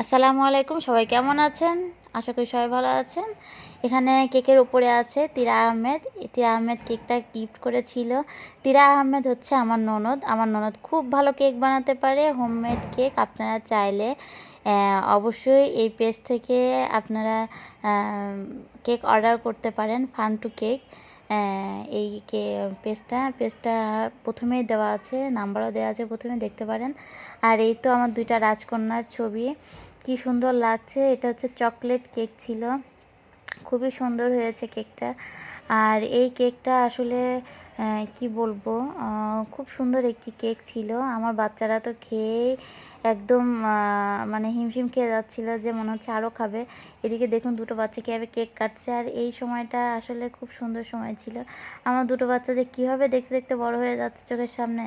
আসসালামু আলাইকুম, সবাই কেমন আছেন? আশা করি সবাই ভালো আছেন। এখানে কেকের উপরে আছে তিরা আহমেদ। তিরা আহমেদ কেকটা গিফট করেছিল। তিরা আহমেদ হচ্ছে আমার ননদ। আমার ননদ খুব ভালো কেক বানাতে পারে, হোমমেড কেক। আপনারা চাইলে অবশ্যই এই পেজ থেকে আপনারা কেক অর্ডার করতে পারেন ফান টু কেক এই কে, পেজটা পেজটা প্রথমেই দেওয়া আছে, নাম্বারও দেওয়া আছে, প্রথমে দেখতে পারেন। আর এই তো আমার দুইটা রাজকন্যার ছবি। কি সুন্দর লাগছে। এটা হচ্ছে চকলেট কেক ছিল। খুবই সুন্দর হয়েছে কেকটা। আর এই কেকটা আসলে কি বলব খুব সুন্দর একটি কেক ছিল। আমার বাচ্চারা তো খেয়েই একদম মানে হিমশিম খেয়ে যাচ্ছিল যে মনে হচ্ছে আরও খাবে। এদিকে দেখুন দুটো বাচ্চা কীভাবে কেক কাটছে। আর এই সময়টা আসলে খুব সুন্দর সময় ছিল। আমার দুটো বাচ্চা যে কীভাবে দেখতে দেখতে বড় হয়ে যাচ্ছে চোখের সামনে,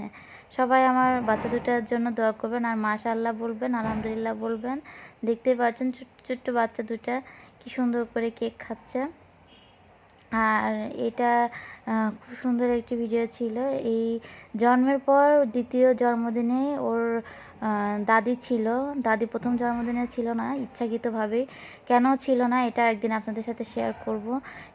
সবাই আমার বাচ্চা দুটার জন্য দোয়া করবেন। আর মাশাল্লাহ বলবেন, আলহামদুলিল্লাহ বলবেন। দেখতেই পাচ্ছেন ছোট্ট ছোট্ট বাচ্চা দুটা। কি সুন্দর করে কেক খাচ্ছে। আর এটা খুব সুন্দর একটি ভিডিও ছিল। এই জন্মের পর দ্বিতীয় জন্মদিনে ওর দাদি ছিল। দাদি প্রথম জন্মদিনে ছিল না ইচ্ছাকৃতভাবেই কেন ছিল না, এটা একদিন আপনাদের সাথে শেয়ার করব।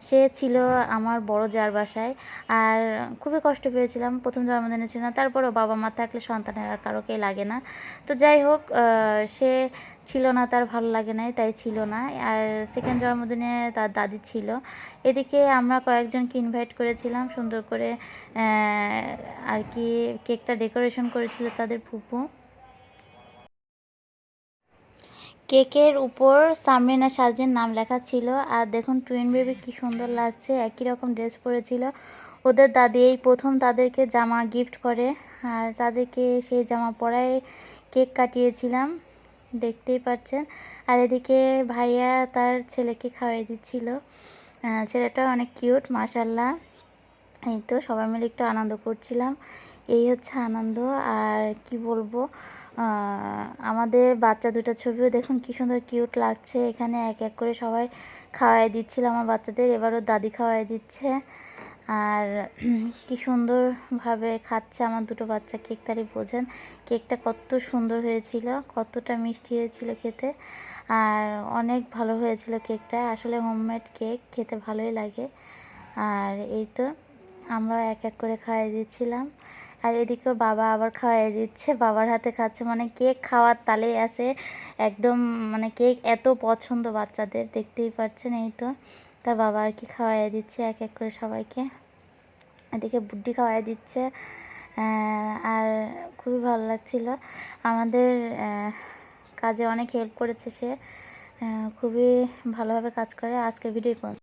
সে ছিল আমার বড় যার বাসায়, আর খুবই কষ্ট পেয়েছিলাম, প্রথম জন্মদিনে ছিল না। তারপরও বাবা মা থাকলে সন্তানের আর কারোকেই লাগে না। তো যাই হোক সে ছিল না, তার ভালো লাগে নাই, তাই ছিল না। আর সেকেন্ড জন্মদিনে তার দাদি ছিল। এদিকে আমরা কয়েকজনকে ইনভাইট করেছিলাম, সুন্দর করে আর কি কেকটা ডেকোরেশন করেছিল তাদের ফুপু। কেকের উপর সামরিনা সাজের নাম লেখা ছিল। আর দেখুন টুইন বেবি কি সুন্দর লাগছে, একই রকম ড্রেস পরেছিল। ওদের দাদি এই প্রথম তাদেরকে জামা গিফট করে। আর তাদেরকে সেই জামা পরায় কেক কাটিয়েছিলাম, দেখতেই পাচ্ছেন। আর এদিকে ভাইয়া তার ছেলেকে খাওয়াই দিচ্ছিল। ছেলেটা অনেক কিউট মাসাল্লাহ এই তো সবাই মিলে একটু আনন্দ করছিলাম। এই হচ্ছে আনন্দ। আর কি বলব আমাদের বাচ্চা দুটো ছবিও দেখুন কি সুন্দর কিউট লাগছে। এখানে এক এক করে সবাই খাওয়াই দিচ্ছিল আমার বাচ্চাদের এবারও দাদি খাওয়াই দিচ্ছে। আর কি সুন্দরভাবে খাচ্ছে আমার দুটো বাচ্চা, কেক তারই বোঝেন। কেকটা কত সুন্দর হয়েছিল, কতটা মিষ্টি হয়েছিল খেতে। আর অনেক ভালো হয়েছিল কেকটা। আসলে হোমমেড কেক, খেতে ভালোই লাগে। আর এই তো আমরা এক এক করে খাওয়াই দিচ্ছিলাম। আর এদিকে ওর বাবা আবার খাওয়াই দিচ্ছে। বাবার হাতে খাচ্ছে মানে কেক খাওয়ার তালেই আছে। একদম মানে কেক এত পছন্দ বাচ্চাদের, দেখতেই পাচ্ছেন এই তো। তার বাবা আর কি খাওয়াই দিচ্ছে এক এক করে সবাইকে। এদিকে বুদ্ধি খাওয়াই দিচ্ছে। আর খুবই ভালো লাগছিল। আমাদের কাজে অনেক হেল্প করেছে সে। খুবই ভালোভাবে কাজ করে। আজকে ভিডিও